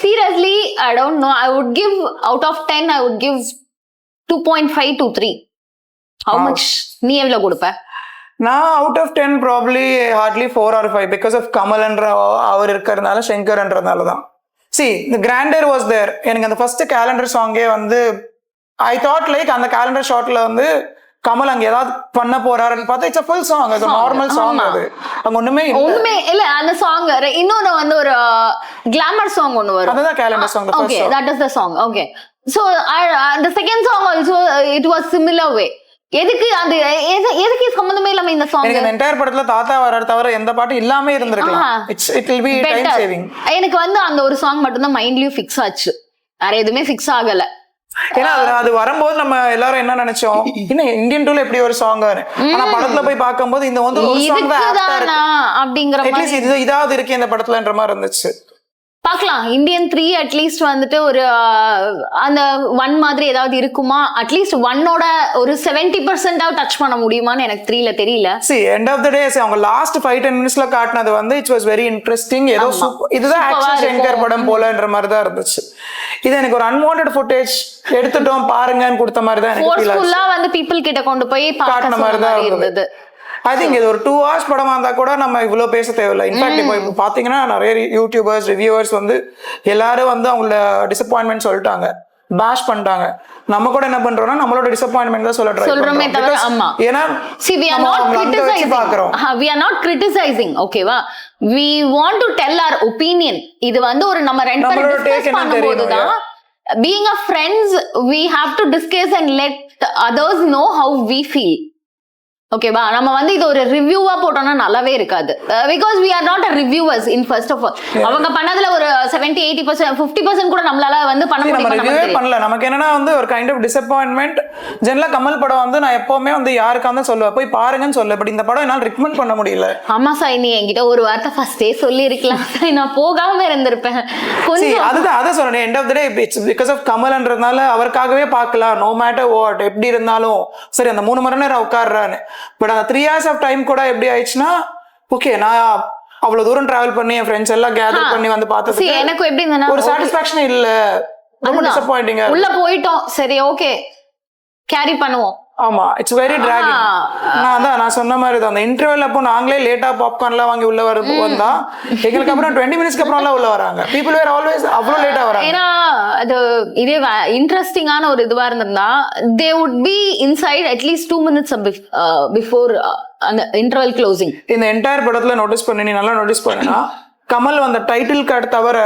seriously I don't know I would give out of ten I would give two point five to three how. Much நீ எவ்வளவு கொடுப்ப? நான் out of ten probably hardly four or five because of கமல்ன்ற அவர் இருக்கிறதுனால சங்கர்ன்றதுனால தான் C இந்த கிராண்டர் was there எனக்கு அந்த ஃபர்ஸ்ட் கேலண்டர் சாங்கே வந்து ஐ தாட் லைக் அந்த கேலண்டர் ஷாட்ல வந்து கமல் அங்க ஏதாவது பண்ண போறாருன்னு பார்த்தா இட்ஸ் ஃபுல் சாங் அது. Normal song. அது. அங்க ஒண்ணுமே. ஒண்ணுமே இல்ல அந்த சாங் இன்னொன்னு வந்து ஒரு கிளாமர் சாங் ஒன்னு வரும். அதுதான் calendar song the song. okay. So I, uh, the second song also uh, it was similar way. எதுக்கு அது எது- எதுக்கு சம்மந்தமே இல்லாம இந்த சாங் எனக்கு இந்த என்டையர் படத்துல தாத்தா வராரு தவிர எந்த பாட்டும் இல்லாம இருந்திருக்கலாம். It's it will be time saving எனக்கு வந்து அந்த ஒரு சாங் மட்டும் தான் மைண்ட்லயும் ஃபிக்ஸ் ஆச்சு. வேற எதுவுமே ஃபிக்ஸ் ஆகல. ஏன்னா அது வரும்போது நம்ம எல்லாரும் என்ன நினைச்சோம்? இன்னும் இந்தியன் டூல எப்படி ஒரு சாங் ஆனா படத்துல போய் பார்க்கும்போது இந்த வந்து ஒரு சாங் அப்படிங்கிற இதாவது இருக்கு இந்த படத்துலன்ற மாதிரி இருந்துச்சு. பார்க்கலாம். இந்தியன் த்ரீ அட்லீஸ்ட் வந்துட்டு ஒரு அந்த ஒன் மாதிரி ஏதாவது இருக்குமா? அட்லீஸ்ட் ஒன்னோட ஒரு செவன்டி பர்சன்டா டச் பண்ண முடியுமான்னு எனக்கு த்ரீல தெரியல. See end of the day அவங்க லாஸ்ட் ஃபைவ் டென் மினிட்ஸ்ல காட்டினது வந்து இட்ஸ் வாஸ் வெரி இன்ட்ரெஸ்டிங் ஏதோ இதுதான் ஆக்ஷன் படம் போலன்ற மாதிரி தான் இருந்துச்சு. இது எனக்கு ஒரு அன்வான்ட் ஃபுட்டேஜ் எடுத்துட்டோம் பாருங்கன்னு கொடுத்த மாதிரி தான் வந்து பீப்புள் கிட்ட கொண்டு போய் காட்டின மாதிரி தான் இருந்தது. ஐ திங்க் இது ஒரு டூ ஹவர்ஸ் படமா இருந்தா கூட நம்ம இவ்வளவு பேச தேவையில்லை இன்ஃபேக்ட் இப்போ இப்போ பாத்தீங்கன்னா நிறைய யூடியூபர்ஸ் ரிவ்யூவர்ஸ் வந்து எல்லாரும் வந்து அவங்களோட டிசப்பாயின்மெண்ட் சொல்லிட்டாங்க பேஷ் பண்ணிட்டாங்க நம்ம கூட என்ன பண்றோம்னா நம்மளோட டிசப்பாயின்மெண்ட் தான் சொல்ல ட்ரை சொல்றோமே தவிர, ஆமா. ஏன்னா See, we are not அவங்கள criticizing. பாக்குறோம் we are not criticizing, okay-வா? We want to tell our opinion. இது வந்து ஒரு நம்ம ரெண்டு பேரும் என்னன்னு பண்ணும்போது தான் being a friends, we have to discuss and let others know how we feel. ஓகேவா நம்ம வந்து இது ஒரு ரிவ்யூவா போட்டோம்னா நல்லாவே இருக்காது. Because we are not a reviewers in first of all. அவங்க பண்ணதுல ஒரு 70 எயிட்டி பர்சன்ட் ஃபிஃப்டி பர்சன்ட் கூட நம்மளால வந்து பண்ண முடியுமா. பண்ணல. நமக்கு என்னன்னா வந்து ஒரு கைண்ட் ஆஃப் டிசப்பாயின்மெண்ட் ஜென்ரலா கமல் படம் வந்து நான் எப்பவுமே வந்து யாருக்கா தான் சொல்லுவேன். போய் பாருங்கன்னு சொல்ல பட் இந்த படம் என்னால் ரெக்கமெண்ட் பண்ண முடியல. ஆமா சாய் நீ என்கிட்ட ஒரு வார்த்தை ஃபர்ஸ்டே சொல்லி இருக்கலாம் நான் போகாம இருந்திருப்பேன். கொஞ்சம் அதுதான் அதை சொல்றேன். End of the day it's because of கமல்ன்றதுனால அவருக்காகவே பார்க்கலாம். நோ மேட்டர் வாட் எப்படி இருந்தாலும். சரி அந்த மூணு மணி நேரம் உட்காடுறான்னு பட் அந்த த்ரீ ஹவர்ஸ் ஆஃப் டைம் கூட எப்படி ஆயிடுச்சுன்னா ஓகே நான் அவ்வளவு தூரம் டிராவல் பண்ணி என் ஃப்ரெண்ட்ஸ் எல்லாம் கேதர் பண்ணி வந்து பார்த்தது எனக்கும் எப்படி ஒரு சாட்டிஸ்பாக்சன் இல்ல. ரொம்ப. டிசப்பாயிண்டிங்கா உள்ள போயிட்டோம். சரி ஓகே கேரி பண்ணுவோம். ஆமா இட்ஸ் வெரி டிராகிங். நான் தான் நான் சொன்ன மாதிரி தான். அந்த இன்டர்வல் அப்போ நாங்களே லேட்டா பாப்கார்ன்லாம் வாங்கி உள்ள வர வந்தா எங்களுக்கு அப்புறம் டுவெண்ட்டி மினிட்ஸ்க்கு அப்புறம் எல்லாம் உள்ள வராங்க. பீப்புள் வேர் ஆல்வேஸ் அவ்வளோ லேட்டா வராங்க. ஏன்னா அது இதே இன்ட்ரெஸ்டிங்கான ஒரு இதுவா இருந்திருந்தா they would be inside at least two minutes before அந்த இன்டர்வல் க்ளோசிங் இந்த என்டையர் படத்துல நோட்டீஸ் பண்ணி நீ நல்லா நோட்டீஸ் பண்ணா கமல் அந்த டைட்டில் கார்டு தவிர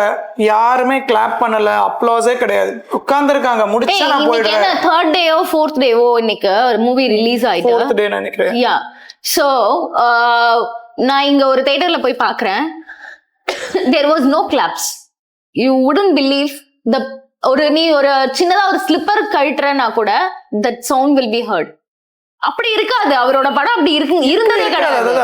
யாருமே கிளாப் பண்ணல அப்ளாஸே கிடையாது. உட்கார்ந்துருக்காங்க முடிச்சா நான் போயிடுறேன். தேர்ட் டேவோ ஃபோர்த் டேவோ இன்னைக்கு மூவி ரிலீஸ் ஆயிட்டு? ஃபோர்த் டே நினைக்கிறேன். யா ஸோ நான் இங்க ஒரு தேட்டர்ல போய் பார்க்குறேன். There was no claps you wouldn't believe the ஒரு நீ ஒரு சின்னதா ஒரு ஸ்லிப்பர் கழட்டுறனா கூட that sound will be heard அப்படி இருக்காது. அவரோட படம் அப்படி இருக்கு இருந்ததே கிடையாது.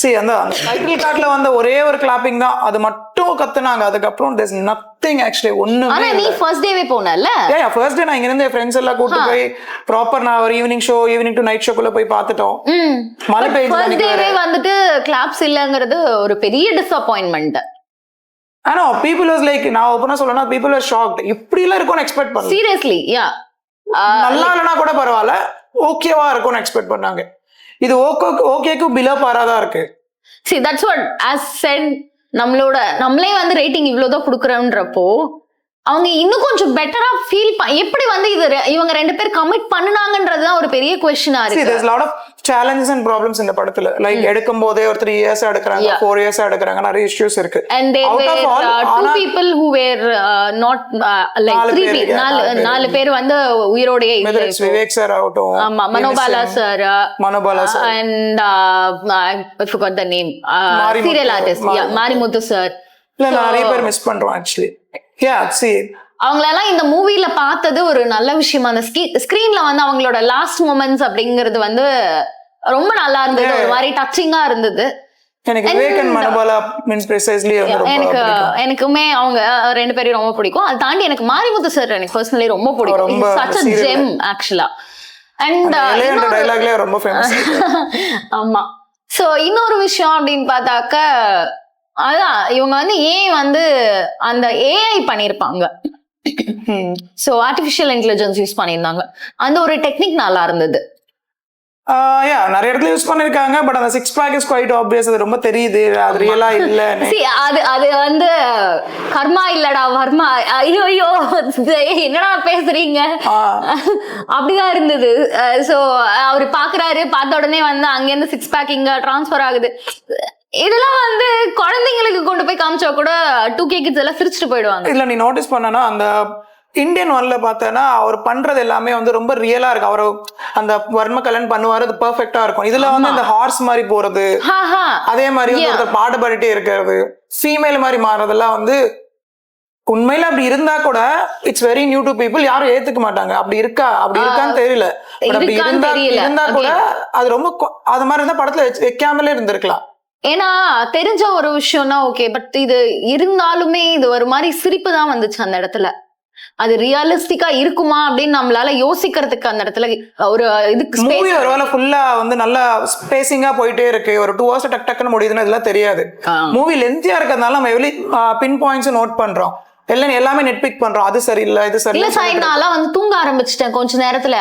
சரி அந்த டைட்டில் கார்டுல வந்த ஒரே ஒரு கிளாப்பிங் தான். அது மட்டும் கத்துனாங்க. அதுக்கப்புறம் there's நத்திங் ஆக்சுவலி ஒண்ணுமே ஆனா நீ ஃபர்ஸ்ட் டேவே போனல ஏன் ஃபர்ஸ்ட் டே நான் இங்க இருந்து ஃப்ரெண்ட்ஸ் எல்லாம் கூட்டு போய் ப்ராப்பர் நான் ஒரு evening show evening to night ஷோக்குள்ள போய் பார்த்துட்டோம். மழை ஃபர்ஸ்ட் டேவே வேற. வந்துட்டு கிளாப்ஸ் இல்லைங்கிறது ஒரு பெரிய டிசப்பாயின்மெண்ட் ஆனா பீப்புள் வாஸ் லைக் நான் ஓப்பனா சொல்லணும் பீப்புள் வாஸ் ஷாக்ட் இப்படி எல்லாம் இருக்கும்னு எக்ஸ்பெக்ட் பண்ணல. சீரியஸ்லி யா நல்லா இல்லைனா கூட பரவாயில்ல. ஓகேவா இருக்கும்னு எக்ஸ்பெக்ட் பண்ணாங்க. இது ஓகே ஓகேக்கும் பிலோ பாரா தான் இருக்கு. See that's what as said நம்மளோட நம்மளே வந்து ரேட்டிங் இவ்வளோதான் கொடுக்குறோன்றப்போ அவங்க இன்னும் கொஞ்சம் பெட்டரா ஃபீல் எப்படி வந்து இது இவங்க ரெண்டு பேர் கமிட் பண்ணுனாங்கன்றது தான் ஒரு பெரிய கொஸ்டினா இருக்கு. a lot of challenges and problems இந்த படத்துல லைக் எடுக்கும் போதே ஒரு த்ரீ இயர்ஸ் எடுக்கிறாங்க Yeah. ஃபோர் இயர்ஸ் எடுக்கிறாங்க நிறைய இஷ்யூஸ் இருக்கு. All, uh, two ஆனா- people who were uh, not uh, like நாலு நாலு பேர். வந்து உயிரோடயே இல்லை விவேக் சார் ஆகட்டும் ஆமா Manobala sir Manobala sir uh, forgot the name uh, Marimuthu, serial artist. Yeah Marimuthu. Marimuthu sir இல்ல நிறைய பேர் மிஸ் பண்றோம் ஆக்சுவலி யா சி அவங்களெல்லாம் இந்த மூவில பார்த்தது ஒரு நல்ல விஷயம். அந்த ஸ்கிரீன்ல வந்து அவங்களோட லாஸ்ட் மூமெண்ட்ஸ் அப்படிங்கிறது வந்து ரொம்ப நல்லா இருந்தது. ஒரு மாதிரி டச்சிங்கா இருந்தது. எனக்கு. எனக்குமே அவங்க ரெண்டு பேரையும் ரொம்ப பிடிக்கும். அது தாண்டி எனக்கு மாரிமுத்து சார் எனக்கு பர்சனலி ரொம்ப பிடிக்கும். Such a. ஜெம் ஆக்சுவலா அண்ட் ரொம்ப ஃபேமஸ் ஆமா. சோ இன்னொரு விஷயம் அப்படின்னு பார்த்தாக்க அதான் இவங்க வந்து ஏன் வந்து அந்த ஏஐ பண்ணிருப்பாங்க. சோ ஆர்டிஃபிஷியல் இன்டெலிஜென்ஸ் யூஸ் பண்ணியிருந்தாங்க. அந்த ஒரு டெக்னிக் நல்லா இருந்தது. யா நிறைய இடத்துல யூஸ் பண்ணிருக்காங்க பட் அந்த six pack is quite obvious அது ரொம்ப தெரியுது. அது ரியலா இல்ல அது அது வந்து கர்மா இல்லடா வர்மா. ஐயோ ஐயோ என்னடா பேசுறீங்க? அப்படிதான் இருந்தது. சோ அவர் பாக்குறாரு பார்த்த உடனே வந்து அங்கேருந்து சிக்ஸ் பேக் இங்க டிரான்ஸ்ஃபர் ஆகுது. இதெல்லாம் வந்து குழந்தைங்களுக்கு கொண்டு போய் காமிச்சா கூட டூ கே கிட்ஸ் எல்லாம் சிரிச்சுட்டு போயிடுவாங்க. இல்ல நீ நோட்டீஸ் பண்ணனா அந்த இந்தியன் ஒன்ல பார்த்தேன்னா அவர் பண்றது எல்லாமே வந்து ரொம்ப ரியலா இருக்கு. அவர் அந்த வர்ம கல்யாணம் பண்ணுவாரு அது பெர்ஃபெக்டா இருக்கும். இதுல வந்து அந்த ஹார்ஸ் மாதிரி போறது அதே மாதிரி வந்து. ஒருத்தர் பாட்டு பாடிட்டே இருக்கிறது ஃபீமேல் மாதிரி மாறுறதெல்லாம் வந்து உண்மையில அப்படி இருந்தா கூட it's very new to people யாரும் ஏத்துக்க மாட்டாங்க. அப்படி இருக்கா? அப்படி இருக்கான்னு தெரியல. அப்படி இருந்தா. இருந்தா கூட அது ரொம்ப அது மாதிரி இருந்தா படத்துல வச்சு- வைக்காமலே இருந்திருக்கலாம். ஏன்னா தெரிஞ்ச ஒரு விஷயம்னா ஓகே பட் இது இருந்தாலுமே இது ஒரு மாதிரி சிரிப்பு தான் வந்துச்சு அந்த இடத்துல. அது ரியலிஸ்டிக்கா இருக்குமா அப்படின்னு நம்மளால யோசிக்கிறதுக்கு அந்த இடத்துல ஒரு இதுக்கு மூவி ஒருவேளை ஃபுல்லா வந்து நல்லா ஸ்பேசிங்கா போயிட்டே இருக்கு. ஒரு டூ ஹவர்ஸ் டக் டக்குன்னு முடியுதுன்னு இதெல்லாம் தெரியாது. மூவி லென்த்தியா இருக்கிறதுனால நம்ம எவ்வளவு பின் பாயிண்ட்ஸ் நோட் பண்றோம். எல்லாம் எல்லாமே நெட் பிக் பண்றோம். அது சரியில்லை இது இல்ல சரியில்லை சாய் நான்லாம் வந்து தூங்க ஆரம்பிச்சிட்டேன் கொஞ்ச நேரத்துல.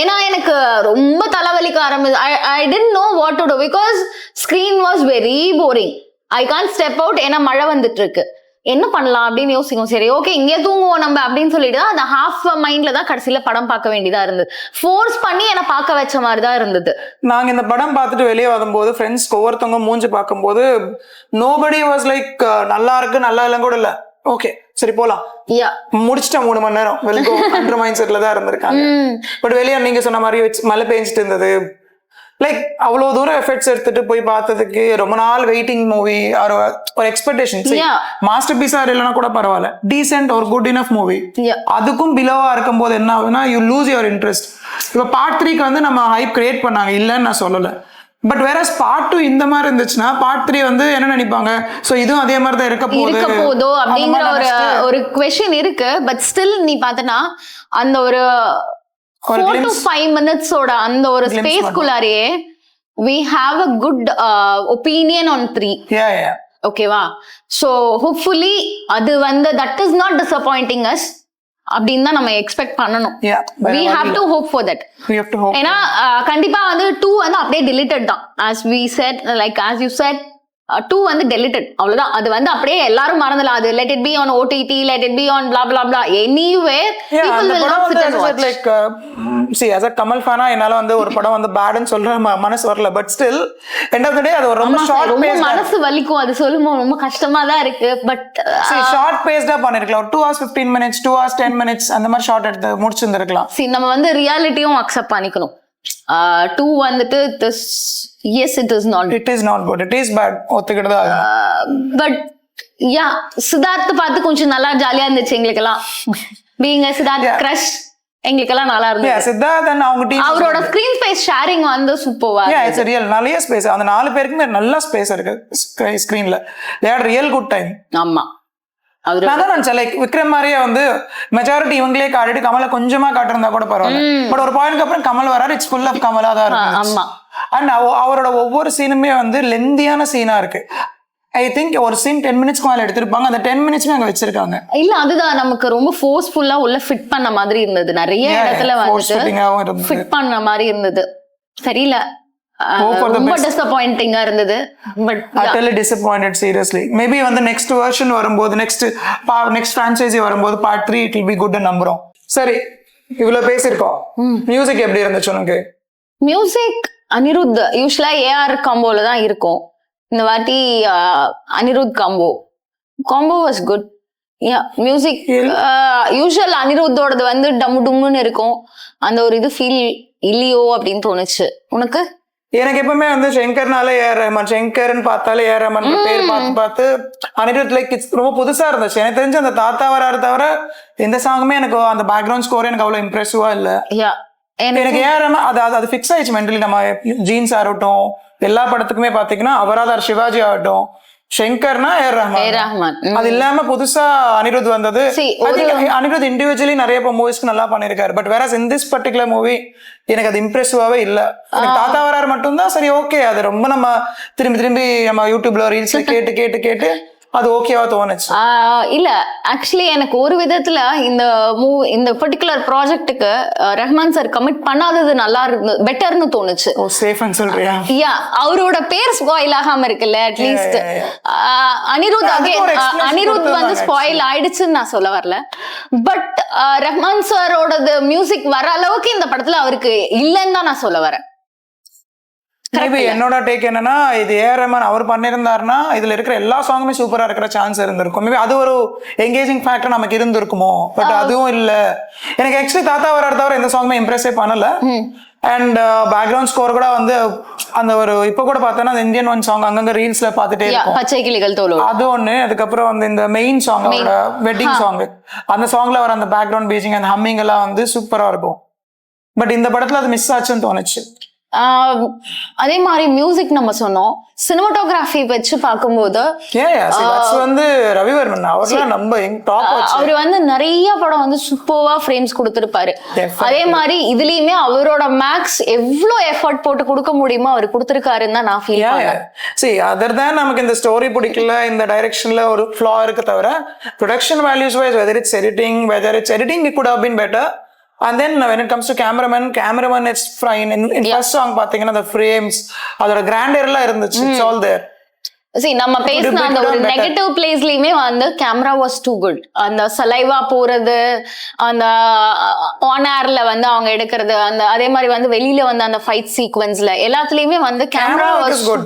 ஏன்னா எனக்கு ரொம்ப தலைவலிக்க ஆரம்பிச்சு I don't know what to do because screen was very boring I can step out ஏன்னா மழை வந்துட்டு இருக்கு என்ன பண்ணலாம் அப்படின்னு யோசிக்கும் சரி ஓகே இங்கே தூங்குவோம் நம்ம அப்படின்னு சொல்லிட்டு தான் அந்த ஹாஃப் மைண்ட்ல தான் கடைசியில படம் பார்க்க வேண்டியதா இருந்தது. ஃபோர்ஸ் பண்ணி என்னை பார்க்க வச்ச மாதிரி தான் இருந்தது. நாங்க இந்த படம் பார்த்துட்டு வெளியே வரும்போது ஃப்ரெண்ட்ஸ் ஒவ்வொருத்தவங்க மூஞ்சி பார்க்கும்போது நோபடி வாஸ் லைக் நல்லா இருக்கு நல்லா இல்லைன்னு கூட இல்லை. ஓகே சரி போலாம். யா முடிச்சிட்டேன் மூணு மணி நேரம். வெளிக்கோ அண்டர் மைண்ட் செட்ல தான் இருந்திருக்காங்க. பட் வெளியே நீங்க சொன்ன மாதிரி வச்சு மழை பெஞ்சிட்டு இருந்தது. லைக் அவ்வளவு தூரம் எஃபெக்ட்ஸ் எடுத்துட்டு போய் பார்த்ததுக்கு ரொம்ப நாள் வெயிட்டிங் மூவி ஒரு எக்ஸ்பெக்டேஷன். மாஸ்டர் பீஸா இல்லைன்னா கூட பரவாயில்ல. டீசென்ட் ஒரு குட் இனஃப் மூவி. அதுக்கும் பிலோவா இருக்கும்போது என்ன ஆகுதுன்னா யூ லூஸ் யுவர் இன்ட்ரெஸ்ட் இப்போ பார்ட் த்ரீக்கு வந்து நம்ம ஹைப் கிரியேட் பண்ணாங்க. இல்லைன்னு நான் சொல்லல. பட் வேற பார்ட் டூ இந்த மாதிரி இருந்துச்சுன்னா பார்ட் த்ரீ வந்து என்ன நினைப்பாங்க? சோ இதுவும் அதே மாதிரி தான் இருக்க போகுது. இருக்க போதோ அப்படிங்கிற ஒரு ஒரு கொஸ்டின் இருக்கு. பட் ஸ்டில் நீ பார்த்தனா அந்த ஒரு ஃபோர் டு. ஃபைவ் மினிட்ஸோட அந்த ஒரு ஸ்பேஸ்குள்ளாரையே we have a good opinion on three ஓகேவா ஸோ ஹோப்ஃபுல்லி அது வந்து that is not disappointing as அப்படின்னு தான் நம்ம எக்ஸ்பெக்ட் பண்ணணும். We have to hope for that we have to hope ஏன்னா கண்டிப்பா வந்து டூ வந்து அப்படியே deleted தான். As we said like as you said two வந்து டெலிட்டட் அவ்வளவுதான். அது வந்து அப்படியே எல்லாரும் மறந்துடலாம். அது let it be on OTT let it be on blah blah blah. Anyway uh, see, as a Kamal ஃபேனா என்னால வந்து ஒரு படம் வந்து பேடுன்னு சொல்ற மனசு வரல. But still end of the day அது ஒரு ரொம்ப ஷார்ட் ரொம்ப மனசு வலிக்கும். அது சொல்லும்போது ரொம்ப கஷ்டமா தான் இருக்கு பட் ஷார்ட் பேஸ்டா பண்ணிருக்கலாம். ஒரு two hours fifteen minutes two hours ten minutes அந்த மாதிரி ஷார்ட் எடுத்து முடிச்சிருந்திருக்கலாம். சி நம்ம வந்து ரியாலிட்டியும் அக்செப்ட் பண்ணிக்கணும். டூ வந்துட்டு this is it is not it is not good it is bad ஒத்துக்கிட்டு தான். பட் யா சித்தார்த்த பார்த்து கொஞ்சம் நல்லா ஜாலியா இருந்துச்சு எங்களுக்கெல்லாம். பீங்க சித்தார்த். கிரஷ் எங்களுக்கெல்லாம் நல்லா இருந்துச்சு சித்தார்த் and அவங்க டீம் அவரோட ஸ்கிரீன் ஸ்பேஸ் ஷேரிங் வந்து சூப்பர்வா yeah it's a real நிறைய ஸ்பேஸ் அந்த நாலு பேருக்குமே நல்ல ஸ்பேஸ் இருக்கு. ஸ்கிரீன்ல they had real good time ஆமா. அவரு நான் தான் நினைச்சேன் லைக் விக்ரம் மாதிரியே வந்து மெஜாரிட்டி இவங்களே காட்டிட்டு கமலை கொஞ்சமா காட்டிருந்தா கூட பரவாயில்ல. பட் ஒரு பாயிண்ட்க்கு அப்புறம் கமல் வராரு இட்ஸ் ஃபுல் ஆஃப் கமலா தான் இருக்கு. ஆமா. அண்ட் அவரோட ஒவ்வொரு சீனுமே வந்து லெந்தியான சீனா இருக்கு. ஐ திங்க் ஒரு சீன் டென் மினிட்ஸ்க்கு மேல எடுத்திருப்பாங்க அந்த டென் மினிட்ஸ்மே அங்க வச்சிருக்காங்க. இல்ல அதுதான் நமக்கு ரொம்ப ஃபோர்ஸ்ஃபுல்லா உள்ள ஃபிட் பண்ண மாதிரி இருந்தது. நிறைய இடத்துல இருந்தது. ஃபிட் பண்ண மாதிரி இருந்தது. தெரியல ரொம்ப best. டிசப்பாயிண்டிங்கா இருந்தது. But utterly disappointed seriously maybe வந்து நெக்ஸ்ட் வெர்ஷன் வரும்போது நெக்ஸ்ட் நெக்ஸ்ட் ஃப்ரான்ச்சைசி வரும்போது part three it be good நம்புறோம். சரி இவ்வளவு பேசியிருக்கோம். மியூசிக் எப்படி இருந்துச்சு உனக்கு? மியூசிக் அனிருத் யூஸ்வலா ஏஆர் காம்போல தான் இருக்கும். இந்த வாட்டி ஆஹ், Anirudh combo combo was good music usual அனிருத்தோடது வந்து டம்மு டும்முன்னு இருக்கும். அந்த ஒரு இது ஃபீல் இல்லையோ அப்படின்னு தோணுச்சு. உனக்கு? எனக்கு எப்பவுமே வந்து சங்கர்னால ஏஆர் ரஹ்மான் சங்கர்னு பார்த்தாலே ஏஆர் ரஹ்மான் பேர் பார்த்து பார்த்து அனிருத் லைக் ரொம்ப புதுசா இருந்துச்சு. எனக்கு தெரிஞ்சு அந்த தாத்தா வராரு தவிர எந்த சாங்குமே எனக்கு அந்த பேக்ரவுண்ட் ஸ்கோர் எனக்கு அவ்வளவு இம்ப்ரெசிவா இல்ல. எனக்கு ஏஆர் ரஹ்மான் அது அது ஃபிக்ஸ் ஆயிடுச்சு மென்டலி நம்ம ஜீன்ஸ் ஆகட்டும் எல்லா படத்துக்குமே பாத்தீங்கன்னா அவராதார் சிவாஜி ஆகட்டும் ஷங்கர்னா ஏஆர் ஏ ரஹ்மான். அது இல்லாம புதுசா அனிருத் வந்தது. அனிருத் இண்டிவிஜுவலி நிறைய மூவிஸ்க்கு நல்லா பண்ணிருக்காரு பட் வேற இன் திஸ் பர்டிகுலர் மூவி எனக்கு அது இம்ப்ரெசிவாவே இல்ல. தாத்தா வராரு மட்டும்தான் சரி ஓகே அது ரொம்ப நம்ம திரும்பி திரும்பி நம்ம யூடியூப்ல ரீல்ஸ்ல கேட்டு கேட்டு கேட்டு அது ஓகேவா தோணுச்சு. இல்ல ஆக்சுவலி எனக்கு ஒரு விதத்துல இந்த மூவ் இந்த பர்டிகுலர் ப்ராஜெக்ட்டுக்கு ரஹ்மான் சார் கமிட் பண்ணாதது நல்லா இருந்து பெட்டர்னு தோணுச்சு. ஓ சேஃப்னு சொல்றியா? யா அவரோட பேர் ஸ்பாயில் ஆகாம இருக்குல்ல அட்லீஸ்ட் அனிருத் அனிருத் வந்து ஸ்பாயில் ஆயிடுச்சுன்னு நான் சொல்ல வரல. பட் ரஹ்மான் சாரோடது மியூசிக் வர அளவுக்கு இந்த படத்துல அவருக்கு இல்லைன்னு தான் நான் சொல்ல வரேன். மேபி என்னோட டேக் என்னன்னா இது ஏஆர் ரஹ்மான் அவர் பண்ணியிருந்தாருன்னா இதுல இருக்கிற எல்லா சாங்குமே சூப்பரா இருக்கிற சான்ஸ் இருந்திருக்கும். மேபி அது ஒரு எங்கேஜிங் ஃபேக்டர் நமக்கு இருந்திருக்குமோ? பட் அதுவும் இல்ல. எனக்கு ஆக்சுவலி தாத்தா வராரு தவிர எந்த சாங்குமே இம்ப்ரெஸே பண்ணல. அண்ட் பேக்ரவுண்ட் ஸ்கோர் கூட வந்து அந்த ஒரு இப்போ கூட பார்த்தோன்னா அந்த இந்தியன் ஒன் சாங் அங்கங்க ரீல்ஸ்ல பார்த்துட்டே Yeah, இருக்கும். பச்சை கிளிகள் தோலோடு அது ஒண்ணு. அதுக்கப்புறம் வந்து இந்த மெயின் சாங் வெட்டிங் சாங் அந்த சாங்ல வர அந்த பேக்ரவுண்ட் பீச்சிங் அந்த ஹம்மிங் எல்லாம் வந்து சூப்பரா இருக்கும். பட் இந்த படத்துல அது மிஸ் ஆச்சுன்னு தோணுச்சு. அதே மாதிரி மியூசிக் நம்ம சொன்னோம். சினிமாட்டோகிராஃபி வச்சு பார்க்கும்போது வந்து ரவிவர்மன். அவர்லாம் நம்ம டாப் அவர் வந்து நிறைய படம் வந்து சூப்பர்வா ஃப்ரேம்ஸ் கொடுத்திருப்பாரு. அதே மாதிரி இதுலயுமே அவரோட மேக்ஸ் எவ்வளவு எஃபர்ட் போட்டு கொடுக்க முடியுமோ அவர் கொடுத்திருக்காருன்னு தான் நான் ஃபீல் பண்ணேன் சரி அதர் தான் நமக்கு இந்த ஸ்டோரி பிடிக்கல இந்த டைரக்ஷன்ல ஒரு ஃப்ளா இருக்கு தவிர production values wise whether it's editing whether it's editing it could have been better and then when it comes to cameraman cameraman it's fine in first song பாத்தீங்கன்னா அந்த ஃப்ரேம்ஸ் அதோட கிராண்டர்லாம் இருந்துச்சு. இட்ஸ் ஆல் தேர் see நம்ம பேசின அந்த ஒரு. Negative பிளேஸ்லயுமே வந்து கேமரா வாஸ் டூ குட் அந்த சலைவா போறது அந்த ஆன் ஏர்ல வந்து அவங்க எடுக்கிறது அந்த அதே மாதிரி வந்து வெளியில வந்து அந்த ஃபைட் சீக்வன்ஸ்ல எல்லாத்துலயுமே வந்து camera was was good.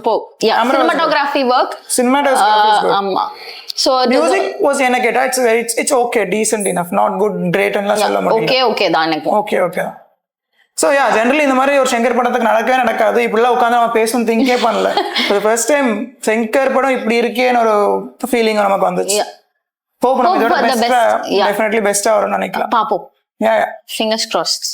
Cinematography work ஆமா. சோ மியூசிக் வாஸ் என்ன கேட்டா it's it's it's okay decent enough not good கிரேட்லாம் சொல்ல முடியும் ஓகே ஓகே தான் எனக்கு okay okay so yeah generally இந்த மாதிரி ஒரு சங்கர் படத்துக்கு நடக்கவே நடக்காது. இப்படிலாம் உட்காந்து நம்ம பேசணும் திங்கே பண்ணல. ஒரு ஃபர்ஸ்ட் டைம் சங்கர் படம் இப்படி இருக்கேன்னு ஒரு ஃபீலிங் நமக்கு வந்துச்சு. Hope இதோட பெஸ்ட்டாக. டெஃபினெட்லி பெஸ்ட்டாக வரும்னு நினைக்கலாம். பாப்போம். யா fingers crossed.